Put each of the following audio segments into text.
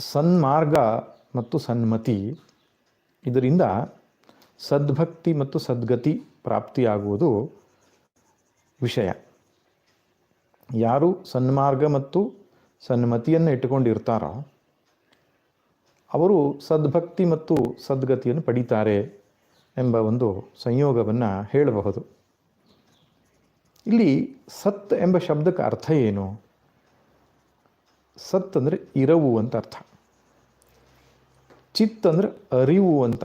ಸನ್ಮಾರ್ಗ ಮತ್ತು ಸನ್ಮತಿ ಇದರಿಂದ ಸದ್ಭಕ್ತಿ ಮತ್ತು ಸದ್ಗತಿ ಪ್ರಾಪ್ತಿಯಾಗುವುದು ವಿಷಯ. ಯಾರು ಸನ್ಮಾರ್ಗ ಮತ್ತು ಸನ್ಮತಿಯನ್ನು ಇಟ್ಟುಕೊಂಡಿರ್ತಾರೋ ಅವರು ಸದ್ಭಕ್ತಿ ಮತ್ತು ಸದ್ಗತಿಯನ್ನು ಪಡೀತಾರೆ ಎಂಬ ಒಂದು ಸಂಯೋಗವನ್ನು ಹೇಳಬಹುದು. ಇಲ್ಲಿ ಸತ್ ಎಂಬ ಶಬ್ದಕ್ಕೆ ಅರ್ಥ ಏನು? ಸತ್ ಅಂದರೆ ಇರವು ಅಂತ ಅರ್ಥ. ಚಿತ್ ಅಂದ್ರೆ ಅರಿವು ಅಂತ.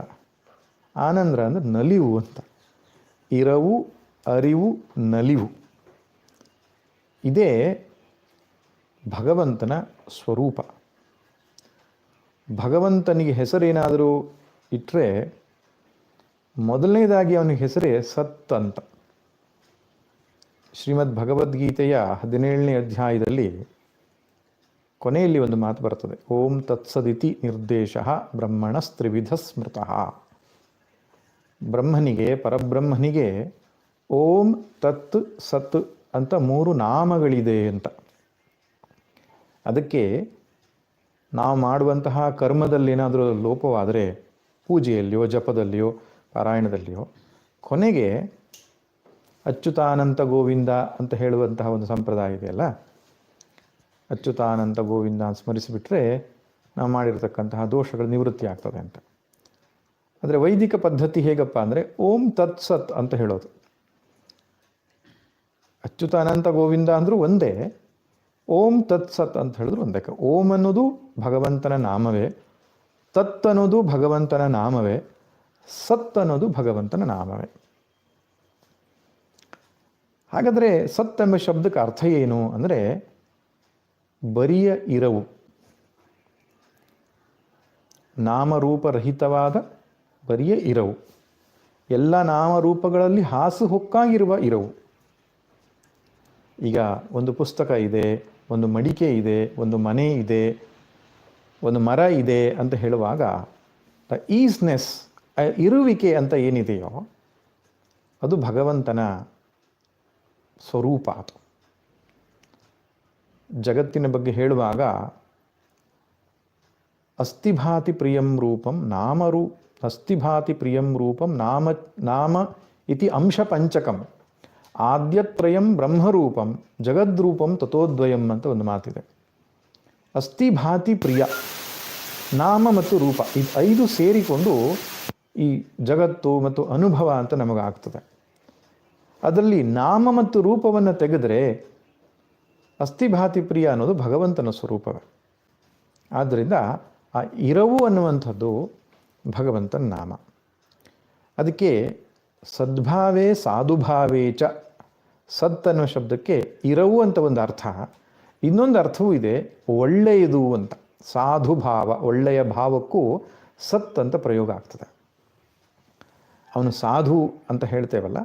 ಆನಂದ್ರ ಅಂದ್ರೆ ನಲಿವು ಅಂತ. ಇರವು, ಅರಿವು, ನಲಿವು. ಇದೇ ಭಗವಂತನ ಸ್ವರೂಪ. ಭಗವಂತನಿಗೆ ಹೆಸರೇನಾದರೂ ಇಟ್ಟರೆ ಮೊದಲನೇದಾಗಿ ಅವನಿಗೆ ಹೆಸರೇ ಸತ್ ಅಂತ. ಶ್ರೀಮದ್ ಭಗವದ್ಗೀತೆಯ ಹದಿನೇಳನೇ ಅಧ್ಯಾಯದಲ್ಲಿ ಕೊನೆಯಲ್ಲಿ ಒಂದು ಮಾತು ಬರ್ತದೆ. ಓಂ ತತ್ಸದಿತಿ ನಿರ್ದೇಶ ಬ್ರಹ್ಮಣಸ್ತ್ರಿವಿಧ ಸ್ಮೃತಃ ಬ್ರಹ್ಮನಿಗೆ, ಪರಬ್ರಹ್ಮನಿಗೆ ಓಂ ತತ್ ಸತ್ ಅಂತ ಮೂರು ನಾಮಗಳಿದೆ ಅಂತ. ಅದಕ್ಕೆ ನಾವು ಮಾಡುವಂತಹ ಕರ್ಮದಲ್ಲಿ ಏನಾದರೂ ಲೋಪವಾದರೆ, ಪೂಜೆಯಲ್ಲಿಯೋ, ಜಪದಲ್ಲಿಯೋ, ಪಾರಾಯಣದಲ್ಲಿಯೋ, ಕೊನೆಗೆ ಅಚ್ಯುತಾನಂತ ಗೋವಿಂದ ಅಂತ ಹೇಳುವಂತಹ ಒಂದು ಸಂಪ್ರದಾಯ ಇದೆಯಲ್ಲ ಅಚ್ಯುತಾನಂತ ಗೋವಿಂದ ಅಂತ ಸ್ಮರಿಸಿಬಿಟ್ರೆ ನಾವು ಮಾಡಿರತಕ್ಕಂತಹ ದೋಷಗಳು ನಿವೃತ್ತಿ ಆಗ್ತದೆ ಅಂತ. ಆದರೆ ವೈದಿಕ ಪದ್ಧತಿ ಹೇಗಪ್ಪ ಅಂದರೆ ಓಂ ತತ್ಸತ್ ಅಂತ ಹೇಳೋದು. ಅಚ್ಯುತಾನಂತ ಗೋವಿಂದ ಅಂದರೂ ಒಂದೇ, ಓಂ ತತ್ಸತ್ ಅಂತ ಹೇಳಿದ್ರು ಒಂದೇ. ಓಂ ಅನ್ನೋದು ಭಗವಂತನ ನಾಮವೇ, ತತ್ ಅನ್ನೋದು ಭಗವಂತನ ನಾಮವೇ, ಸತ್ ಅನ್ನೋದು ಭಗವಂತನ ನಾಮವೇ. ಹಾಗಾದರೆ ಸತ್ ಎಂಬ ಶಬ್ದಕ್ಕೆ ಅರ್ಥ ಏನು ಅಂದರೆ ಬರಿಯ ಇರವು. ನಾಮರೂಪರಹಿತವಾದ ಬರಿಯ ಇರವು. ಎಲ್ಲ ನಾಮರೂಪಗಳಲ್ಲಿ ಹಾಸು ಹೊಕ್ಕಾಗಿರುವ ಇರವು. ಈಗ ಒಂದು ಪುಸ್ತಕ ಇದೆ, ಒಂದು ಮಡಿಕೆ ಇದೆ, ಒಂದು ಮನೆ ಇದೆ, ಒಂದು ಮರ ಇದೆ ಅಂತ ಹೇಳುವಾಗ ದ ಈಸ್ನೆಸ್ ಇರುವಿಕೆ ಅಂತ ಏನಿದೆಯೋ, ಅದು ಭಗವಂತನ ಸ್ವರೂಪ ಅದು. ಜಗತ್ತಿನ ಬಗ್ಗೆ ಹೇಳುವಾಗ, ಅಸ್ಥಿಭಾತಿ ಪ್ರಿಯಂ ರೂಪಂ ನಾಮರೂ ಅಸ್ಥಿಭಾತಿ ಪ್ರಿಯಂ ರೂಪಂ ನಾಮ ನಾಮ ಇತಿ ಅಂಶ ಪಂಚಕಂ, ಆದ್ಯತ್ರಯಂ ಬ್ರಹ್ಮರೂಪಂ, ಜಗದ್ರೂಪಂ ತಥೋದ್ವಯಂ ಅಂತ ಒಂದು ಮಾತಿದೆ. ಅಸ್ಥಿಭಾತಿ ಪ್ರಿಯ, ನಾಮ ಮತ್ತು ರೂಪ ಇದು ಐದು ಸೇರಿಕೊಂಡು ಈ ಜಗತ್ತು ಮತ್ತು ಅನುಭವ ಅಂತ ನಮಗಾಗ್ತದೆ. ಅದರಲ್ಲಿ ನಾಮ ಮತ್ತು ರೂಪವನ್ನು ತೆಗೆದರೆ ಅಸ್ಥಿಭಾತಿ ಪ್ರಿಯ ಅನ್ನೋದು ಭಗವಂತನ ಸ್ವರೂಪವೇ. ಆದ್ದರಿಂದ ಆ ಇರವು ಅನ್ನುವಂಥದ್ದು ಭಗವಂತನ ನಾಮ. ಅದಕ್ಕೆ ಸದ್ಭಾವೇ ಸಾಧುಭಾವೇ ಚ ಸತ್ ಅನ್ನೋ ಶಬ್ದಕ್ಕೆ ಇರವು ಅಂತ ಒಂದು ಅರ್ಥ. ಇನ್ನೊಂದು ಅರ್ಥವೂ ಇದೆ, ಒಳ್ಳೆಯದು ಅಂತ. ಸಾಧುಭಾವ, ಒಳ್ಳೆಯ ಭಾವಕ್ಕೂ ಸತ್ ಅಂತ ಪ್ರಯೋಗ ಆಗ್ತದೆ. ಅವನು ಸಾಧು ಅಂತ ಹೇಳ್ತೇವಲ್ಲ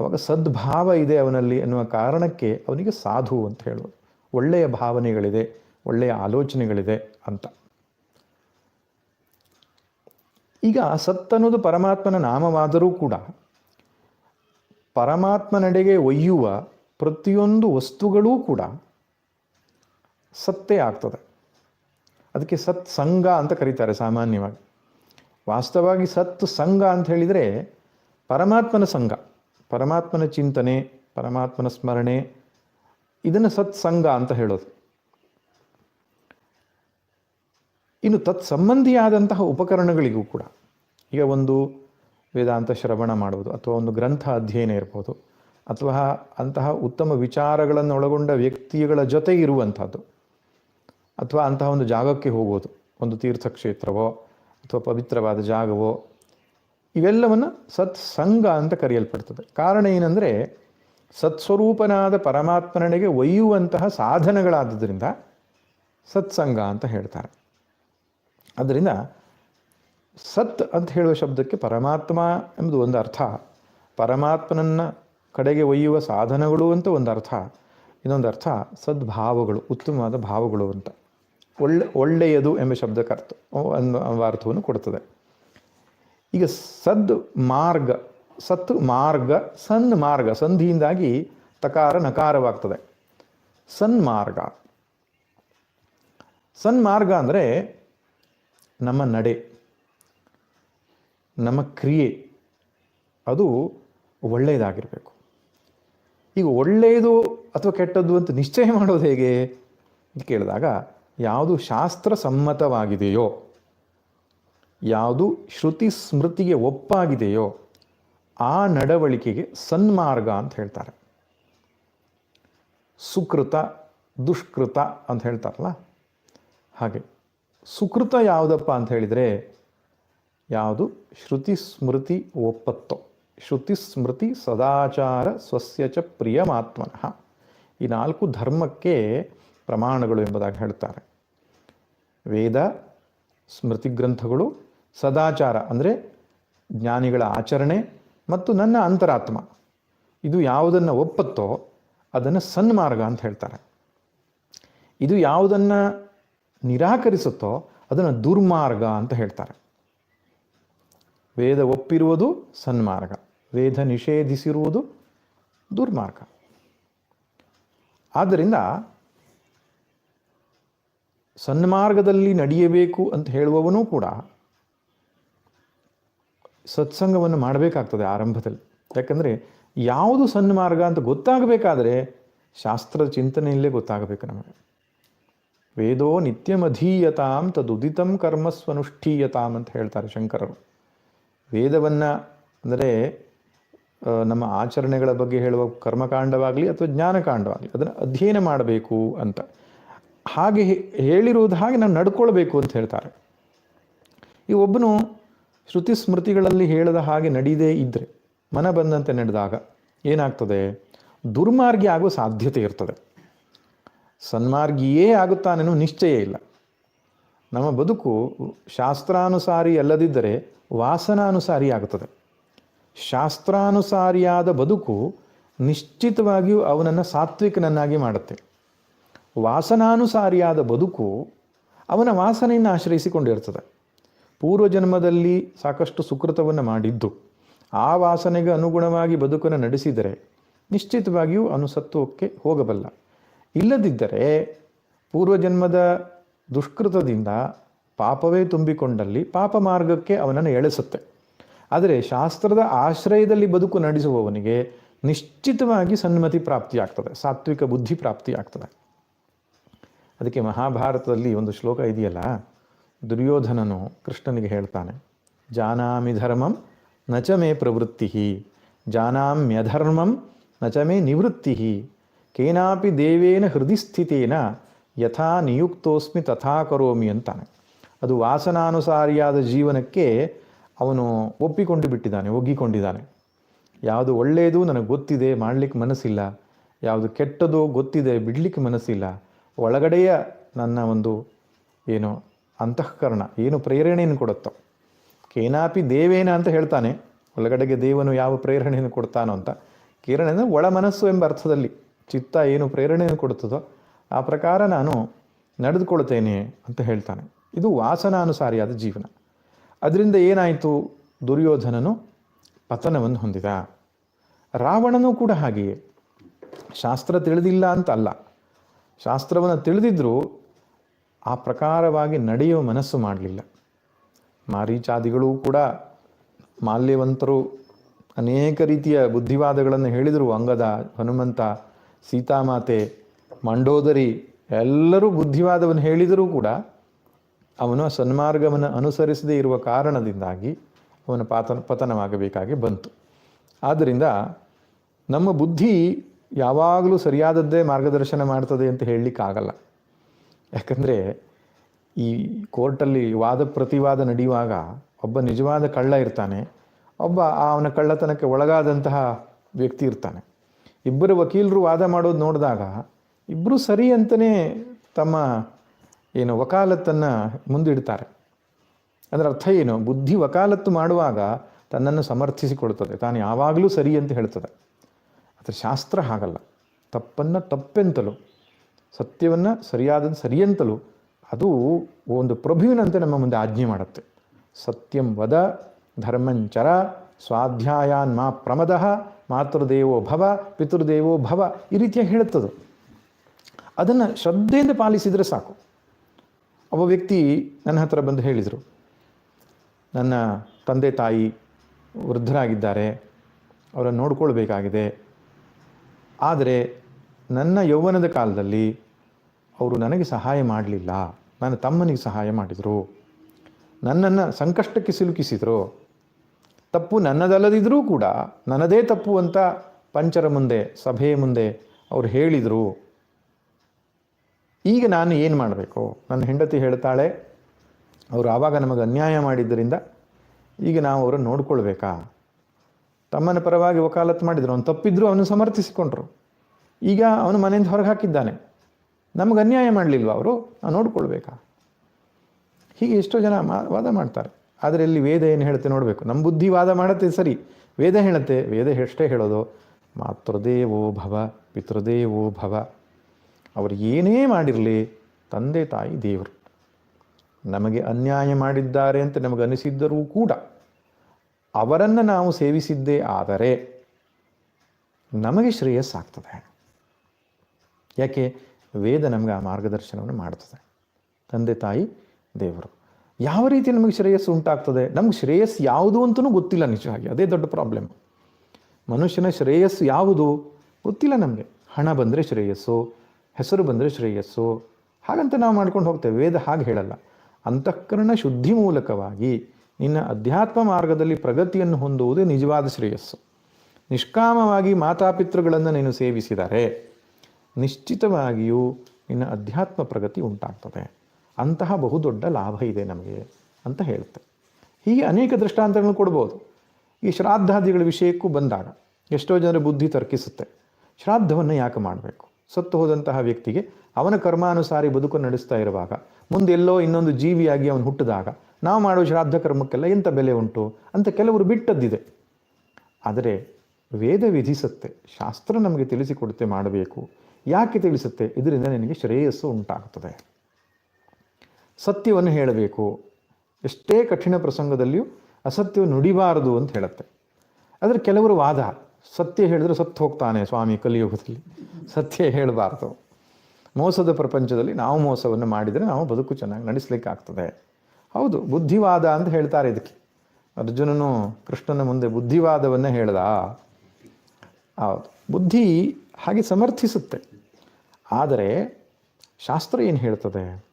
ಅವಾಗ ಸದ್ಭಾವ ಇದೆ ಅವನಲ್ಲಿ ಅನ್ನುವ ಕಾರಣಕ್ಕೆ ಅವನಿಗೆ ಸಾಧು ಅಂತ ಹೇಳೋದು ಒಳ್ಳೆಯ ಭಾವನೆಗಳಿದೆ, ಒಳ್ಳೆಯ ಆಲೋಚನೆಗಳಿದೆ ಅಂತ. ಈಗ ಸತ್ ಅನ್ನೋದು ಪರಮಾತ್ಮನ ನಾಮವಾದರೂ ಕೂಡ ಪರಮಾತ್ಮನೆಡೆಗೆ ಒಯ್ಯುವ ಪ್ರತಿಯೊಂದು ವಸ್ತುಗಳೂ ಕೂಡ ಸತ್ತೇ ಆಗ್ತದೆ. ಅದಕ್ಕೆ ಸತ್ ಸಂಘ ಅಂತ ಕರೀತಾರೆ ಸಾಮಾನ್ಯವಾಗಿ. ವಾಸ್ತವವಾಗಿ ಸತ್ ಸಂಘ ಅಂತ ಹೇಳಿದರೆ ಪರಮಾತ್ಮನ ಸಂಘ. ಪರಮಾತ್ಮನ ಚಿಂತನೆ, ಪರಮಾತ್ಮನ ಸ್ಮರಣೆ, ಇದನ್ನು ಸತ್ಸಂಗ ಅಂತ ಹೇಳೋದು. ಇನ್ನು ತತ್ಸಂಬಂಧಿಯಾದಂತಹ ಉಪಕರಣಗಳಿಗೂ ಕೂಡ, ಈಗ ಒಂದು ವೇದಾಂತ ಶ್ರವಣ ಮಾಡುವುದು, ಅಥವಾ ಒಂದು ಗ್ರಂಥ ಅಧ್ಯಯನ ಇರ್ಬೋದು, ಅಥವಾ ಅಂತಹ ಉತ್ತಮ ವಿಚಾರಗಳನ್ನು ಒಳಗೊಂಡ ವ್ಯಕ್ತಿಗಳ ಜೊತೆ ಇರುವಂಥದ್ದು, ಅಥವಾ ಅಂತಹ ಒಂದು ಜಾಗಕ್ಕೆ ಹೋಗೋದು, ಒಂದು ತೀರ್ಥಕ್ಷೇತ್ರವೋ, ಅಥವಾ ಪವಿತ್ರವಾದ ಜಾಗವೋ ಇವೆಲ್ಲವನ್ನು ಸತ್ಸಂಗ ಅಂತ ಕರೆಯಲ್ಪಡ್ತದೆ. ಕಾರಣ ಏನಂದರೆ ಸತ್ಸ್ವರೂಪನಾದ ಪರಮಾತ್ಮನಿಗೆ ಒಯ್ಯುವಂತಹ ಸಾಧನಗಳಾದ್ದರಿಂದ ಸತ್ಸಂಗ ಅಂತ ಹೇಳ್ತಾರೆ. ಅದರಿಂದ ಸತ್ ಅಂತ ಹೇಳುವ ಶಬ್ದಕ್ಕೆ ಪರಮಾತ್ಮ ಎಂಬುದು ಒಂದು ಅರ್ಥ. ಪರಮಾತ್ಮನನ್ನ ಕಡೆಗೆ ಒಯ್ಯುವ ಸಾಧನಗಳು ಅಂತ ಒಂದು ಅರ್ಥ. ಇನ್ನೊಂದು ಅರ್ಥ ಸದ್ಭಾವಗಳು, ಉತ್ತಮವಾದ ಭಾವಗಳು ಅಂತ. ಒಳ್ಳೆ, ಒಳ್ಳೆಯದು ಎಂಬ ಶಬ್ದಕ್ಕೆ ಅರ್ಥ ಅರ್ಥವನ್ನು ಕೊಡ್ತದೆ. ಈಗ ಸದ್ ಮಾರ್ಗ ಸತ್ ಮಾರ್ಗ, ಸನ್ ಮಾರ್ಗ, ಸಂಧಿಯಿಂದಾಗಿ ತಕಾರ ನಕಾರವಾಗ್ತದೆ. ಸನ್ಮಾರ್ಗ ಸನ್ಮಾರ್ಗ ಅಂದರೆ ನಮ್ಮ ನಡೆ, ನಮ್ಮ ಕ್ರಿಯೆ. ಅದು ಒಳ್ಳೆಯದಾಗಿರಬೇಕು. ಈಗ ಒಳ್ಳೆಯದು ಅಥವಾ ಕೆಟ್ಟದ್ದು ಅಂತ ನಿಶ್ಚಯ ಮಾಡೋದು ಹೇಗೆ? ಅಂತ ಕೇಳಿದಾಗ, ಯಾವುದು ಶಾಸ್ತ್ರ ಸಮ್ಮತವಾಗಿದೆಯೋ ಯಾವುದು ಶ್ರುತಿ ಸ್ಮೃತಿಗೆ ಒಪ್ಪಾಗಿದೆಯೋ ಆ ನಡವಳಿಕೆಗೆ ಸನ್ಮಾರ್ಗ ಅಂತ ಹೇಳ್ತಾರೆ. ಸುಕೃತ, ದುಷ್ಕೃತ ಅಂತ ಹೇಳ್ತಾರಲ್ಲ? ಹಾಗೆ. ಸುಕೃತ ಯಾವುದಪ್ಪ ಅಂತ ಹೇಳಿದರೆ ಯಾವುದು? ಶ್ರುತಿ ಸ್ಮೃತಿ ಒಪ್ಪತ್ತೋ. ಶ್ರುತಿ ಸ್ಮೃತಿ ಸದಾಚಾರ ಸ್ವಸ್ಯ ಚ ಪ್ರಿಯಮಾತ್ಮನಃ. ಈ ನಾಲ್ಕು ಧರ್ಮಕ್ಕೆ ಪ್ರಮಾಣಗಳು ಎಂಬುದಾಗಿ ಹೇಳ್ತಾರೆ. ವೇದ, ಸ್ಮೃತಿ ಗ್ರಂಥಗಳು ಸದಾಚಾರ ಅಂದರೆ ಜ್ಞಾನಿಗಳ ಆಚರಣೆ ಮತ್ತು ನನ್ನ ಅಂತರಾತ್ಮ. ಇದು ಯಾವುದನ್ನು ಒಪ್ಪತ್ತೋ ಅದನ್ನು ಸನ್ಮಾರ್ಗ ಅಂತ ಹೇಳ್ತಾರೆ. ಇದು ಯಾವುದನ್ನು ನಿರಾಕರಿಸುತ್ತೋ ಅದನ್ನು ದುರ್ಮಾರ್ಗ ಅಂತ ಹೇಳ್ತಾರೆ. ವೇದ ಒಪ್ಪಿರುವುದು ಸನ್ಮಾರ್ಗ, ವೇದ ನಿಷೇಧಿಸಿರುವುದು ದುರ್ಮಾರ್ಗ. ಆದ್ದರಿಂದ ಸನ್ಮಾರ್ಗದಲ್ಲಿ ನಡೆಯಬೇಕು ಅಂತ ಹೇಳುವವನು ಕೂಡ ಸತ್ಸಂಗವನ್ನು ಮಾಡಬೇಕಾಗ್ತದೆ ಆರಂಭದಲ್ಲಿ. ಯಾಕಂದರೆ ಯಾವುದು ಸನ್ಮಾರ್ಗ ಅಂತ ಗೊತ್ತಾಗಬೇಕಾದ್ರೆ ಶಾಸ್ತ್ರದ ಚಿಂತನೆಯಲ್ಲೇ ಗೊತ್ತಾಗಬೇಕು ನಮಗೆ. ವೇದೋ ನಿತ್ಯಮಧೀಯತಾಂ ತದುದಿತಂ ಕರ್ಮಸ್ವನುಷ್ಠೀಯತಾಂ ಅಂತ ಹೇಳ್ತಾರೆ ಶಂಕರರು. ವೇದವನ್ನು ಅಂದರೆ ನಮ್ಮ ಆಚರಣೆಗಳ ಬಗ್ಗೆ ಹೇಳುವ ಕರ್ಮಕಾಂಡವಾಗಲಿ ಅಥವಾ ಜ್ಞಾನಕಾಂಡವಾಗಲಿ, ಅದನ್ನು ಅಧ್ಯಯನ ಮಾಡಬೇಕು ಅಂತ. ಹಾಗೆ ಹೇಳಿರುವುದು ಹಾಗೆ ನಾವು ನಡ್ಕೊಳ್ಬೇಕು ಅಂತ ಹೇಳ್ತಾರೆ. ಈ ಒಬ್ಬನು ಶ್ರುತಿ ಸ್ಮೃತಿಗಳಲ್ಲಿ ಹೇಳದ ಹಾಗೆ ನಡೀದೇ ಇದ್ದರೆ ಮನ ಬಂದಂತೆ ನಡೆದಾಗ ಏನಾಗ್ತದೆ? ದುರ್ಮಾರ್ಗಿ ಆಗೋ ಸಾಧ್ಯತೆ ಇರ್ತದೆ. ಸನ್ಮಾರ್ಗಿಯೇ ಆಗುತ್ತಾನೆನೋ ನಿಶ್ಚಯ ಇಲ್ಲ. ನಮ್ಮ ಬದುಕು ಶಾಸ್ತ್ರಾನುಸಾರಿ ಅಲ್ಲದಿದ್ದರೆ ವಾಸನಾನುಸಾರಿ ಆಗುತ್ತದೆ. ಶಾಸ್ತ್ರಾನುಸಾರಿಯಾದ ಬದುಕು ನಿಶ್ಚಿತವಾಗಿಯೂ ಅವನನ್ನು ಸಾತ್ವಿಕನನ್ನಾಗಿ ಮಾಡುತ್ತೆ. ವಾಸನಾನುಸಾರಿಯಾದ ಬದುಕು ಅವನ ವಾಸನೆಯನ್ನು ಆಶ್ರಯಿಸಿಕೊಂಡಿರ್ತದೆ. ಪೂರ್ವಜನ್ಮದಲ್ಲಿ ಸಾಕಷ್ಟು ಸುಕೃತವನ್ನು ಮಾಡಿದ್ದು. ಆ ವಾಸನೆಗೆ ಅನುಗುಣವಾಗಿ ಬದುಕನ್ನು ನಡೆಸಿದರೆ ನಿಶ್ಚಿತವಾಗಿಯೂ ಅನುಸತ್ವಕ್ಕೆ ಹೋಗಬಲ್ಲ. ಇಲ್ಲದಿದ್ದರೆ ಪೂರ್ವಜನ್ಮದ ದುಷ್ಕೃತದಿಂದ ಪಾಪವೇ ತುಂಬಿಕೊಂಡಲ್ಲಿ ಪಾಪ ಮಾರ್ಗಕ್ಕೆ ಅವನನ್ನು ಎಳೆಸುತ್ತೆ. ಆದರೆ ಶಾಸ್ತ್ರದ ಆಶ್ರಯದಲ್ಲಿ ಬದುಕು ನಡೆಸುವವನಿಗೆ ನಿಶ್ಚಿತವಾಗಿ ಸನ್ಮತಿ ಪ್ರಾಪ್ತಿಯಾಗ್ತದೆ, ಸಾತ್ವಿಕ ಬುದ್ಧಿ ಪ್ರಾಪ್ತಿಯಾಗ್ತದೆ. ಅದಕ್ಕೆ ಮಹಾಭಾರತದಲ್ಲಿ ಒಂದು ಶ್ಲೋಕ ಇದೆಯಲ್ಲ? ದುರ್ಯೋಧನನು ಕೃಷ್ಣನಿಗೆ ಹೇಳ್ತಾನೆ, ಜಾನಾಮಿ ಧರ್ಮಂ ನಚ ಮೇ ಪ್ರವೃತ್ತಿ ಜಾನಾಮ್ಯಧರ್ಮಂ ನಚ ಮೇ ನಿವೃತ್ತಿ ಕೇನಾಪಿ ದೇವೇನ ಹೃದಯ ಸ್ಥಿತೇನ ಯಥಾ ನಿಯುಕ್ತೋಸ್ಮಿ ತಥಾ ಕರೋಮಿ ಅಂತಾನೆ. ಅದು ವಾಸನಾನುಸಾರಿಯಾದ ಜೀವನಕ್ಕೆ ಅವನು ಒಪ್ಪಿಕೊಂಡು ಬಿಟ್ಟಿದ್ದಾನೆ ಒಗ್ಗಿಕೊಂಡಿದ್ದಾನೆ. ಯಾವುದು ಒಳ್ಳೆಯದು ನನಗೆ ಗೊತ್ತಿದೆ, ಮಾಡಲಿಕ್ಕೆ ಮನಸ್ಸಿಲ್ಲ. ಯಾವುದು ಕೆಟ್ಟದೋ ಗೊತ್ತಿದೆ, ಬಿಡಲಿಕ್ಕೆ ಮನಸ್ಸಿಲ್ಲ. ಒಳಗಡೆಯ ನನ್ನ ಒಂದು ಏನು ಅಂತಃಕರಣ, ಏನು ಪ್ರೇರಣೆಯನ್ನು ಕೊಡುತ್ತೋ. ಕೇನಾಪಿ ದೇವೇನ ಅಂತ ಹೇಳ್ತಾನೆ, ಒಳಗಡೆಗೆ ದೇವನು ಯಾವ ಪ್ರೇರಣೆಯನ್ನು ಕೊಡ್ತಾನೋ ಅಂತ. ಕಿರಣ ಅಂದರೆ ಒಳ ಮನಸ್ಸು ಎಂಬ ಅರ್ಥದಲ್ಲಿ ಚಿತ್ತ ಏನು ಪ್ರೇರಣೆಯನ್ನು ಕೊಡುತ್ತದೋ, ಆ ಪ್ರಕಾರ ನಾನು ನಡೆದುಕೊಳ್ತೇನೆ ಅಂತ ಹೇಳ್ತಾನೆ. ಇದು ವಾಸನಾನುಸಾರಿಯಾದ ಜೀವನ. ಅದರಿಂದ ಏನಾಯಿತು? ದುರ್ಯೋಧನನು ಪತನವನ್ನು ಹೊಂದಿದ. ರಾವಣನೂ ಕೂಡ ಹಾಗೆಯೇ. ಶಾಸ್ತ್ರ ತಿಳಿದಿಲ್ಲ ಅಂತ ಅಲ್ಲ. ಶಾಸ್ತ್ರವನ್ನು ತಿಳಿದಿದ್ರೂ ಆ ಪ್ರಕಾರವಾಗಿ ನಡೆಯುವ ಮನಸ್ಸು ಮಾಡಲಿಲ್ಲ. ಮಾರೀಚಾದಿಗಳು ಕೂಡ ಮಾಲ್ಯವಂತರು ಅನೇಕ ರೀತಿಯ ಬುದ್ಧಿವಾದಗಳನ್ನು ಹೇಳಿದರು. ಅಂಗದ, ಹನುಮಂತ, ಸೀತಾಮಾತೆ, ಮಂಡೋದರಿ ಎಲ್ಲರೂ ಬುದ್ಧಿವಾದವನ್ನು ಹೇಳಿದರೂ ಕೂಡ ಅವನು ಸನ್ಮಾರ್ಗವನ್ನು ಅನುಸರಿಸದೇ ಇರುವ ಕಾರಣದಿಂದಾಗಿ ಅವನ ಪಾತನ, ಪತನವಾಗಬೇಕಾಗಿ ಬಂತು. ಆದ್ದರಿಂದ ನಮ್ಮ ಬುದ್ಧಿ ಯಾವಾಗಲೂ ಸರಿಯಾದದ್ದೇ ಮಾರ್ಗದರ್ಶನ ಮಾಡ್ತದೆ ಅಂತ ಹೇಳಲಿಕ್ಕಾಗಲ್ಲ. ಯಾಕಂದರೆ ಈ ಕೋರ್ಟಲ್ಲಿ ವಾದ ಪ್ರತಿವಾದ ನಡೆಯುವಾಗ ಒಬ್ಬ ನಿಜವಾದ ಕಳ್ಳ ಇರ್ತಾನೆ, ಒಬ್ಬ ಅವನ ಕಳ್ಳತನಕ್ಕೆ ಒಳಗಾದಂತಹ ವ್ಯಕ್ತಿ ಇರ್ತಾನೆ. ಇಬ್ಬರು ವಕೀಲರು ವಾದ ಮಾಡೋದು ನೋಡಿದಾಗ ಇಬ್ಬರು ಸರಿ ಅಂತಲೇ ತಮ್ಮ ಏನು ವಕಾಲತ್ತನ್ನು ಮುಂದಿಡ್ತಾರೆ. ಅದರ ಅರ್ಥ ಏನು? ಬುದ್ಧಿ ವಕಾಲತ್ತು ಮಾಡುವಾಗ ತನ್ನನ್ನು ಸಮರ್ಥಿಸಿಕೊಳ್ತದೆ. ತಾನು ಯಾವಾಗಲೂ ಸರಿ ಅಂತ ಹೇಳ್ತದೆ. ಅದರ ಶಾಸ್ತ್ರ ಹಾಗಲ್ಲ. ತಪ್ಪನ್ನು ತಪ್ಪೆಂತಲೂ ಸತ್ಯವನ್ನು ಸರಿಯಾದದ್ದು ಸರಿಯಂತಲೂ ಅದು ಒಂದು ಪ್ರಭುವಿನಂತೆ ನಮ್ಮ ಮುಂದೆ ಆಜ್ಞೆ ಮಾಡುತ್ತೆ. ಸತ್ಯಂ ವದ ಧರ್ಮಂಚರ ಸ್ವಾಧ್ಯಾಯಾನ್ ಮಾ ಪ್ರಮದ ಮಾತೃದೇವೋ ಭವ ಪಿತೃದೇವೋ ಭವ ಈ ರೀತಿಯಾಗಿ ಹೇಳುತ್ತದು. ಅದನ್ನು ಶ್ರದ್ಧೆಯಿಂದ ಪಾಲಿಸಿದರೆ ಸಾಕು. ಒಬ್ಬ ವ್ಯಕ್ತಿ ನನ್ನ ಹತ್ರ ಬಂದು ಹೇಳಿದರು, ನನ್ನ ತಂದೆ ತಾಯಿ ವೃದ್ಧರಾಗಿದ್ದಾರೆ, ಅವರನ್ನು ನೋಡ್ಕೊಳ್ಬೇಕಾಗಿದೆ, ಆದರೆ ನನ್ನ ಯೌವನದ ಕಾಲದಲ್ಲಿ ಅವರು ನನಗೆ ಸಹಾಯ ಮಾಡಲಿಲ್ಲ. ನನ್ನ ತಮ್ಮನಿಗೆ ಸಹಾಯ ಮಾಡಿದರು. ನನ್ನನ್ನು ಸಂಕಷ್ಟಕ್ಕೆ ಸಿಲುಕಿಸಿದರು. ತಪ್ಪು ನನ್ನದಲ್ಲದಿದ್ದರೂ ಕೂಡ ನನ್ನದೇ ತಪ್ಪು ಅಂತ ಪಂಚರ ಮುಂದೆ, ಸಭೆಯ ಮುಂದೆ ಅವರು ಹೇಳಿದರು. ಈಗ ನಾನು ಏನು ಮಾಡಬೇಕು? ನನ್ನ ಹೆಂಡತಿ ಹೇಳ್ತಾಳೆ, ಅವರು ಆವಾಗ ನಮಗೆ ಅನ್ಯಾಯ ಮಾಡಿದ್ದರಿಂದ ಈಗ ನಾವು ಅವರನ್ನು ನೋಡ್ಕೊಳ್ಬೇಕಾ? ತಮ್ಮನ ಪರವಾಗಿ ವಕಾಲತ್ತು ಮಾಡಿದರು. ಅವನು ತಪ್ಪಿದ್ರು ಅವನು ಸಮರ್ಥಿಸಿಕೊಂಡ್ರು. ಈಗ ಅವನು ಮನೆಯಿಂದ ಹೊರಗೆ ಹಾಕಿದ್ದಾನೆ. ನಮಗೆ ಅನ್ಯಾಯ ಮಾಡಲಿಲ್ವ ಅವರು? ನಾವು ನೋಡ್ಕೊಳ್ಬೇಕಾ? ಹೀಗೆ ಎಷ್ಟೋ ಜನ ಮಾ, ವಾದ ಮಾಡ್ತಾರೆ. ಆದರೆ ಇಲ್ಲಿ ವೇದ ಏನು ಹೇಳುತ್ತೆ ನೋಡಬೇಕು. ನಮ್ಮ ಬುದ್ಧಿ ವಾದ ಮಾಡುತ್ತೆ ಸರಿ. ವೇದ ಹೇಳುತ್ತೆ, ವೇದ ಎಷ್ಟೇ ಹೇಳೋದು, ಮಾತೃದೇವೋ ಭವ, ಪಿತೃದೇವೋ ಭವ. ಅವರು ಏನೇ ಮಾಡಿರಲಿ, ತಂದೆ ತಾಯಿ ದೇವರು. ನಮಗೆ ಅನ್ಯಾಯ ಮಾಡಿದ್ದಾರೆ ಅಂತ ನಮಗೆ ಅನಿಸಿದ್ದರೂ ಕೂಡ ಅವರನ್ನು ನಾವು ಸೇವಿಸಿದ್ದೇ ಆದರೆ ನಮಗೆ ಶ್ರೇಯಸ್ಸಾಗ್ತದೆ. ಯಾಕೆ? ವೇದ ನಮಗೆ ಆ ಮಾರ್ಗದರ್ಶನವನ್ನು ಮಾಡ್ತದೆ. ತಂದೆ, ತಾಯಿ, ದೇವರು. ಯಾವ ರೀತಿ ನಮಗೆ ಶ್ರೇಯಸ್ಸು ಉಂಟಾಗ್ತದೆ? ನಮ್ಗೆ ಶ್ರೇಯಸ್ಸು ಯಾವುದು ಅಂತಲೂ ಗೊತ್ತಿಲ್ಲ ನಿಜವಾಗಿ. ಅದೇ ದೊಡ್ಡ ಪ್ರಾಬ್ಲಮ್ ಮನುಷ್ಯನ ಶ್ರೇಯಸ್ಸು ಯಾವುದು? ಗೊತ್ತಿಲ್ಲ ನಮಗೆ. ಹಣ ಬಂದರೆ ಶ್ರೇಯಸ್ಸು, ಹೆಸರು ಬಂದರೆ ಶ್ರೇಯಸ್ಸು. ಹಾಗಂತ ನಾವು ಮಾಡ್ಕೊಂಡು ಹೋಗ್ತೇವೆ. ವೇದ ಹಾಗೆ ಹೇಳಲ್ಲ. ಅಂತಃಕರಣ ಶುದ್ಧಿ ಮೂಲಕವಾಗಿ ನಿನ್ನ ಅಧ್ಯಾತ್ಮ ಮಾರ್ಗದಲ್ಲಿ ಪ್ರಗತಿಯನ್ನು ಹೊಂದುವುದೇ ನಿಜವಾದ ಶ್ರೇಯಸ್ಸು. ನಿಷ್ಕಾಮವಾಗಿ ಮಾತಾಪಿತೃಗಳನ್ನು ನೀನು ಸೇವಿಸಿದರೆ ನಿಶ್ಚಿತವಾಗಿಯೂ ಇನ್ನು ಅಧ್ಯಾತ್ಮ ಪ್ರಗತಿ ಉಂಟಾಗ್ತದೆ. ಅಂತಹ ಬಹುದೊಡ್ಡ ಲಾಭ ಇದೆ ನಮಗೆ ಅಂತ ಹೇಳುತ್ತೆ. ಹೀಗೆ ಅನೇಕ ದೃಷ್ಟಾಂತಗಳನ್ನು ಕೊಡ್ಬೋದು. ಈ ಶ್ರಾದ್ದಾದಿಗಳ ವಿಷಯಕ್ಕೂ ಬಂದಾಗ ಎಷ್ಟೋ ಜನರ ಬುದ್ಧಿ ತರ್ಕಿಸುತ್ತೆ. ಶ್ರಾದ್ದವನ್ನು ಯಾಕೆ ಮಾಡಬೇಕು? ಸತ್ತು ಹೋದಂತಹ ವ್ಯಕ್ತಿಗೆ ಅವನ ಕರ್ಮಾನುಸಾರಿ ಬದುಕು ನಡೆಸ್ತಾ ಇರುವಾಗ ಮುಂದೆಲ್ಲೋ ಇನ್ನೊಂದು ಜೀವಿಯಾಗಿ ಅವನು ಹುಟ್ಟಿದಾಗ ನಾವು ಮಾಡುವ ಶ್ರಾದ್ದ ಕರ್ಮಕ್ಕೆಲ್ಲ ಎಂಥ ಬೆಲೆ ಉಂಟು ಅಂತ ಕೆಲವರು ಬಿಟ್ಟದ್ದಿದೆ. ಆದರೆ ವೇದ ವಿಧಿಸುತ್ತೆ ಶಾಸ್ತ್ರ ನಮಗೆ ತಿಳಿಸಿಕೊಡುತ್ತೆ, ಮಾಡಬೇಕು. ಯಾಕೆ ತಿಳಿಸುತ್ತೆ? ಇದರಿಂದ ನಿನಗೆ ಶ್ರೇಯಸ್ಸು ಉಂಟಾಗುತ್ತದೆ ಸತ್ಯವನ್ನು ಹೇಳಬೇಕು. ಎಷ್ಟೇ ಕಠಿಣ ಪ್ರಸಂಗದಲ್ಲಿಯೂ ಅಸತ್ಯವನ್ನು ನುಡಿಬಾರದು ಅಂತ ಹೇಳುತ್ತೆ. ಆದರೆ ಕೆಲವರು ವಾದ, ಸತ್ಯ ಹೇಳಿದ್ರೆ ಸತ್ತು ಹೋಗ್ತಾನೆ ಸ್ವಾಮಿ ಕಲಿಯುಗದಲ್ಲಿ. ಸತ್ಯ ಹೇಳಬಾರ್ದು. ಮೋಸದ ಪ್ರಪಂಚದಲ್ಲಿ ನಾವು ಮೋಸವನ್ನು ಮಾಡಿದರೆ ನಾವು ಬದುಕು ಚೆನ್ನಾಗಿ ನಡೆಸಲಿಕ್ಕೆ ಆಗ್ತದೆ ಹೌದು, ಬುದ್ಧಿವಾದ ಅಂತ ಹೇಳ್ತಾರೆ ಇದಕ್ಕೆ. ಅರ್ಜುನನು ಕೃಷ್ಣನ ಮುಂದೆ ಬುದ್ಧಿವಾದವನ್ನು ಹೇಳ್ದ? ಹೌದು. ಬುದ್ಧಿ ಹಾಗೆ ಸಮರ್ಥಿಸುತ್ತೆ. ಆದರೆ ಶಾಸ್ತ್ರ ಏನು ಹೇಳ್ತದೆ?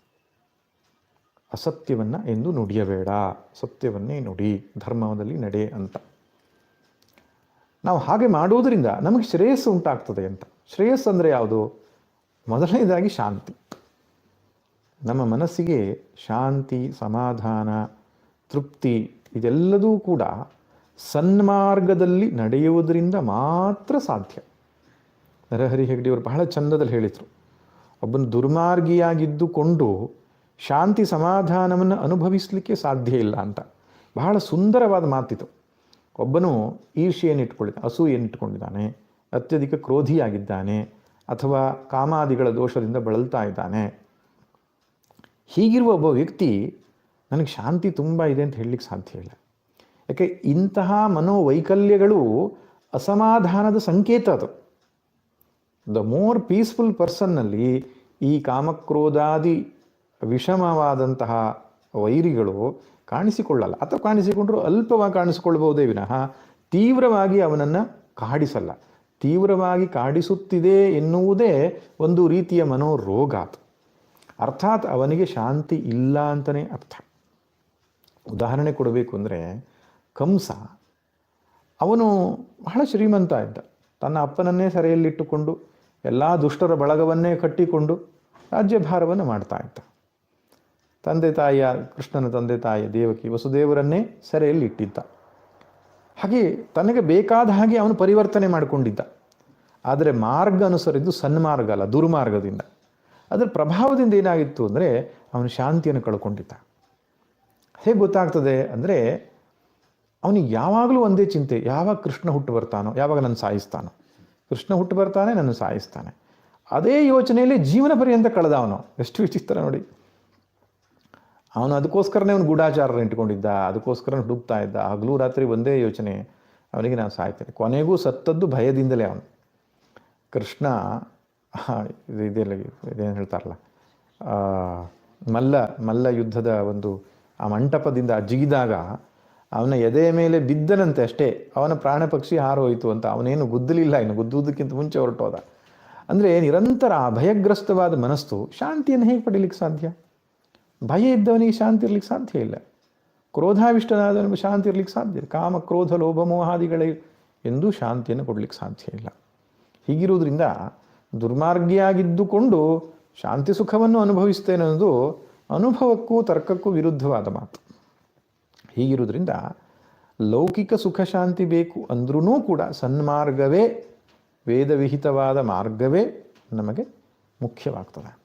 ಅಸತ್ಯವನ್ನು ಎಂದು ನುಡಿಯಬೇಡ. ಸತ್ಯವನ್ನೇ ನುಡಿ, ಧರ್ಮದಲ್ಲಿ ನಡೆ ಅಂತ. ನಾವು ಹಾಗೆ ಮಾಡುವುದರಿಂದ ನಮಗೆ ಶ್ರೇಯಸ್ಸು ಉಂಟಾಗ್ತದೆ ಅಂತ. ಶ್ರೇಯಸ್ಸು ಅಂದರೆ ಯಾವುದು? ಮೊದಲನೇದಾಗಿ ಶಾಂತಿ. ನಮ್ಮ ಮನಸ್ಸಿಗೆ ಶಾಂತಿ, ಸಮಾಧಾನ, ತೃಪ್ತಿ ಇದೆಲ್ಲದೂ ಕೂಡ ಸನ್ಮಾರ್ಗದಲ್ಲಿ ನಡೆಯುವುದರಿಂದ ಮಾತ್ರ ಸಾಧ್ಯ. ನರಹರಿ ಹೆಗ್ಡೆಯವರು ಬಹಳ ಚಂದದಲ್ಲಿ ಹೇಳಿದರು. ಒಬ್ಬನು ದುರ್ಮಾರ್ಗಿಯಾಗಿದ್ದುಕೊಂಡು ಶಾಂತಿ ಸಮಾಧಾನವನ್ನು ಅನುಭವಿಸಲಿಕ್ಕೆ ಸಾಧ್ಯ ಇಲ್ಲ ಅಂತ. ಬಹಳ ಸುಂದರವಾದ ಮಾತಿತು ಒಬ್ಬನು ಈರ್ಷೆಯನ್ನು ಇಟ್ಕೊಂಡಿದ್ದ ಅಸೂಯೆಯನ್ನು ಇಟ್ಕೊಂಡಿದ್ದಾನೆ, ಅತ್ಯಧಿಕ ಕ್ರೋಧಿಯಾಗಿದ್ದಾನೆ, ಅಥವಾ ಕಾಮಾದಿಗಳ ದೋಷದಿಂದ ಬಳಲ್ತಾ ಇದ್ದಾನೆ. ಹೀಗಿರುವ ಒಬ್ಬ ವ್ಯಕ್ತಿ ನನಗೆ ಶಾಂತಿ ತುಂಬ ಇದೆ ಅಂತ ಹೇಳಲಿಕ್ಕೆ ಸಾಧ್ಯ ಇಲ್ಲ. ಯಾಕೆ, ಇಂತಹ ಮನೋವೈಕಲ್ಯಗಳು ಅಸಮಾಧಾನದ ಸಂಕೇತ ಅದು. ದ ಮೋರ್ ಪೀಸ್ಫುಲ್ ಪರ್ಸನ್ನಲ್ಲಿ ಈ ಕಾಮಕ್ರೋಧಾದಿ ವಿಷಮವಾದಂತಹ ವೈರಿಗಳು ಕಾಣಿಸಿಕೊಳ್ಳಲ್ಲ. ಅಥವಾ ಕಾಣಿಸಿಕೊಂಡ್ರೂ ಅಲ್ಪವಾಗಿ ಕಾಣಿಸಿಕೊಳ್ಬಹುದೇ ವಿನಃ ತೀವ್ರವಾಗಿ ಅವನನ್ನು ಕಾಡಿಸಲ್ಲ. ತೀವ್ರವಾಗಿ ಕಾಡಿಸುತ್ತಿದೆ ಎನ್ನುವುದೇ ಒಂದು ರೀತಿಯ ಮನೋರೋಗ ಅರ್ಥಾತ್ ಅವನಿಗೆ ಶಾಂತಿ ಇಲ್ಲ ಅಂತಲೇ ಅರ್ಥ. ಉದಾಹರಣೆ ಕೊಡಬೇಕು ಅಂದರೆ ಕಂಸ ಅವನು ಬಹಳ ಶ್ರೀಮಂತ ಇದ್ದ. ತನ್ನ ಅಪ್ಪನನ್ನೇ ಸೆರೆಯಲ್ಲಿಟ್ಟುಕೊಂಡು ಎಲ್ಲ ದುಷ್ಟರ ಬಳಗವನ್ನೇ ಕಟ್ಟಿಕೊಂಡು ರಾಜ್ಯಭಾರವನ್ನು ಮಾಡ್ತಾ ಇದ್ದ. ತಂದೆ ತಾಯಿಯ, ಕೃಷ್ಣನ ತಂದೆ ತಾಯಿ ದೇವಕಿ ವಸುದೇವರನ್ನೇ ಸೆರೆಯಲ್ಲಿ ಇಟ್ಟಿದ್ದ ಹಾಗೆ ತನಗೆ ಬೇಕಾದ ಹಾಗೆ ಅವನು ಪರಿವರ್ತನೆ ಮಾಡಿಕೊಂಡಿದ್ದ. ಆದರೆ ಮಾರ್ಗ ಅನುಸರಿದ್ದು ಸನ್ಮಾರ್ಗ ಅಲ್ಲ, ದುರ್ಮಾರ್ಗದಿಂದ. ಅದರ ಪ್ರಭಾವದಿಂದ ಏನಾಗಿತ್ತು ಅಂದರೆ ಅವನು ಶಾಂತಿಯನ್ನು ಕಳ್ಕೊಂಡಿದ್ದ. ಹೇಗೆ ಗೊತ್ತಾಗ್ತದೆ ಅಂದರೆ ಅವನಿಗೆ ಯಾವಾಗಲೂ ಒಂದೇ ಚಿಂತೆ, ಯಾವಾಗ ಕೃಷ್ಣ ಹುಟ್ಟು ಬರ್ತಾನೋ, ಯಾವಾಗ ನಾನು ಸಾಯಿಸ್ತಾನೋ. ಕೃಷ್ಣ ಹುಟ್ಟು ಬರ್ತಾನೆ, ನನ್ನ ಸಾಯಿಸ್ತಾನೆ. ಅದೇ ಯೋಚನೆಯಲ್ಲಿ ಜೀವನ ಪರ್ಯಂತ ಕಳೆದ ಅವನು. ಎಷ್ಟು ವಿಚಿತ್ರ ನೋಡಿ. ಅವನು ಅದಕ್ಕೋಸ್ಕರನೇ ಅವನು ಗೂಢಾಚಾರ ಇಟ್ಕೊಂಡಿದ್ದ ಅದಕ್ಕೋಸ್ಕರ ಹುಡುಕ್ತಾ ಇದ್ದ. ಹಗಲು ರಾತ್ರಿ ಒಂದೇ ಯೋಚನೆ. ಅವನಿಗೆ ನಾನು ಸಾಯ್ತೇನೆ. ಕೊನೆಗೂ ಸತ್ತದ್ದು ಭಯದಿಂದಲೇ ಅವನು. ಕೃಷ್ಣ ಇದು ಇದೆಲ್ಲ ಇದೇನು ಹೇಳ್ತಾರಲ್ಲ? ಮಲ್ಲ ಮಲ್ಲ ಯುದ್ಧದ ಒಂದು ಆ ಮಂಟಪದಿಂದ ಜಿಗಿದಾಗ ಅವನ ಎದೆಯ ಮೇಲೆ ಬಿದ್ದನಂತೆ ಅಷ್ಟೇ. ಅವನ ಪ್ರಾಣ ಪಕ್ಷಿ ಹಾರೋಯಿತು ಅಂತ. ಅವನೇನು ಗುದ್ದಲಿಲ್ಲ, ಇನ್ನು ಗುದ್ದುವುದಕ್ಕಿಂತ ಮುಂಚೆ ಹೊರಟೋದ. ಅಂದರೆ ನಿರಂತರ ಆ ಭಯಗ್ರಸ್ತವಾದ ಮನಸ್ಸು ಶಾಂತಿಯನ್ನು ಹೇಗೆ ಪಡೀಲಿಕ್ಕೆ ಸಾಧ್ಯ? ಭಯ ಇದ್ದವನಿಗೆ ಶಾಂತಿ ಇರಲಿಕ್ಕೆ ಸಾಧ್ಯ ಇಲ್ಲ. ಕ್ರೋಧಾವಿಷ್ಟನಾದವನಿಗೆ ಶಾಂತಿ ಇರಲಿಕ್ಕೆ ಸಾಧ್ಯ ಕಾಮ, ಕ್ರೋಧ, ಲೋಭ, ಮೋಹಾದಿಗಳೇ ಎಂದೂ ಶಾಂತಿಯನ್ನು ಕೊಡಲಿಕ್ಕೆ ಸಾಧ್ಯ ಇಲ್ಲ. ಹೀಗಿರುವುದರಿಂದ ದುರ್ಮಾರ್ಗಿಯಾಗಿದ್ದುಕೊಂಡು ಶಾಂತಿ ಸುಖವನ್ನು ಅನುಭವಿಸ್ತೇನೆ ಅನ್ನೋದು ಅನುಭವಕ್ಕೂ ತರ್ಕಕ್ಕೂ ವಿರುದ್ಧವಾದ ಮಾತು. ಹೀಗಿರುವುದರಿಂದ ಲೌಕಿಕ ಸುಖ ಶಾಂತಿ ಬೇಕು ಅಂದ್ರೂ ಕೂಡ ಸನ್ಮಾರ್ಗವೇ ವೇದವಿಹಿತವಾದ ಮಾರ್ಗವೇ ನಮಗೆ ಮುಖ್ಯವಾಗ್ತದೆ.